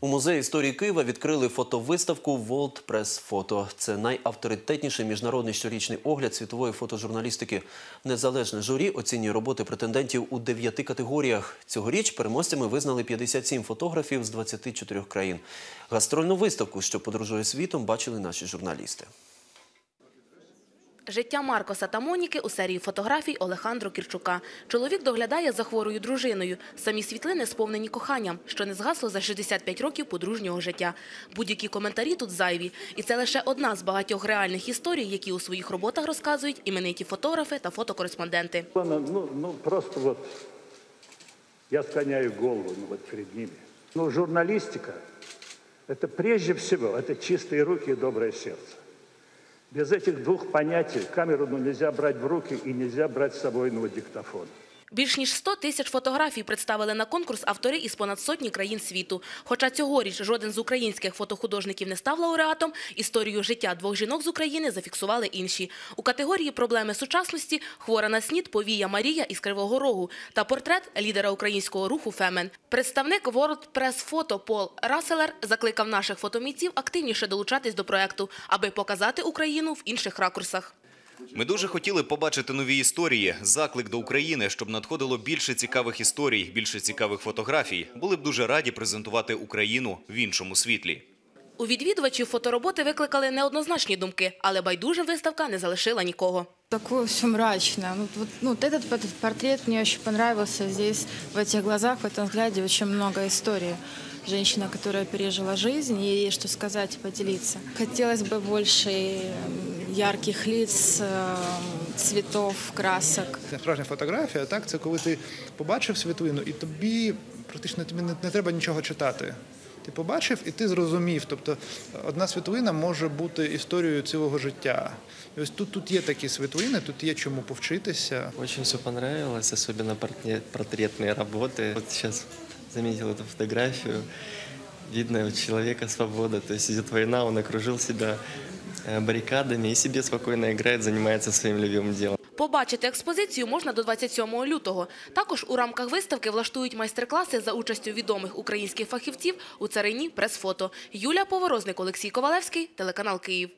У музеї історії Києва відкрили фотовиставку World Press Photo. Це найавторитетніший міжнародний щорічний огляд світової фотожурналістики. Незалежне журі оцінює роботи претендентів у дев'яти категоріях. Цьогоріч переможцями визнали 57 фотографів з 24 країн. Гастрольну виставку, що подорожує світом, бачили наші журналісти. Життя Маркоса та Моніки у серії фотографій Олехандро Кірчука. Чоловік доглядає за хворою дружиною. Самі світлини сповнені коханням, що не згасло за 65 років подружнього життя. Будь-які коментарі тут зайві. І це лише одна з багатьох реальних історій, які у своїх роботах розказують імениті фотографи та фотокореспонденти. Она, ну, ну, просто вот я склоняю голову ну, вот перед ними. Ну, журналистика – это прежде всего, это чистые руки и доброе сердце. Без этих двух понятий камеру ну, нельзя брать в руки и нельзя брать с собой на вот диктофон. Більш ніж 100 тисяч фотографій представили на конкурс автори із понад сотні країн світу. Хоча цьогоріч жоден з українських фотохудожників не став лауреатом, історію життя двох жінок з України зафіксували інші. У категорії проблеми сучасності хвора на снід Повія Марія із Кривого Рогу та портрет лідера українського руху Фемен. Представник World Press Photo Пол Расселер закликав наших фотомійців активніше долучатись до проекту, аби показати Україну в інших ракурсах. Ми дуже хотіли побачити нові історії, заклик до України, щоб надходило більше цікавих історій, більше цікавих фотографій. Були б дуже раді презентувати Україну в іншому світлі. У відвідувачів фотороботи викликали неоднозначні думки, але байдужа виставка не залишила нікого. Такое все мрачное. Ну, вот, ну, вот этот, этот портрет мне очень понравился. Здесь, в этих глазах, в этом взгляде очень много истории. Женщина, которая пережила жизнь, и ей что сказать и поделиться. Хотелось бы больше м, ярких лиц, э, цветов, красок. Це справжня фотографія, так? Це коли ти побачив світлину, і тобі практично тобі не, не треба нічого читати. Ти побачив і ти зрозумів. Тобто одна світлина може бути історією цілого життя. І ось тут, тут є такі світлини, тут є чому повчитися. Очень все понравилось, особенно портрет- портретные работы. Вот сейчас заметил эту фотографию. Видно у человека свобода, то есть идет война, он окружил себя э, і и себе спокойно играет, занимается своим любимым делом. Побачити експозицію можна до 27 лютого. Також у рамках виставки влаштують майстер-класи за участю відомих українських фахівців у царині прес-фото. Юлія Поворозник, Олексій Ковалевський, телеканал Київ.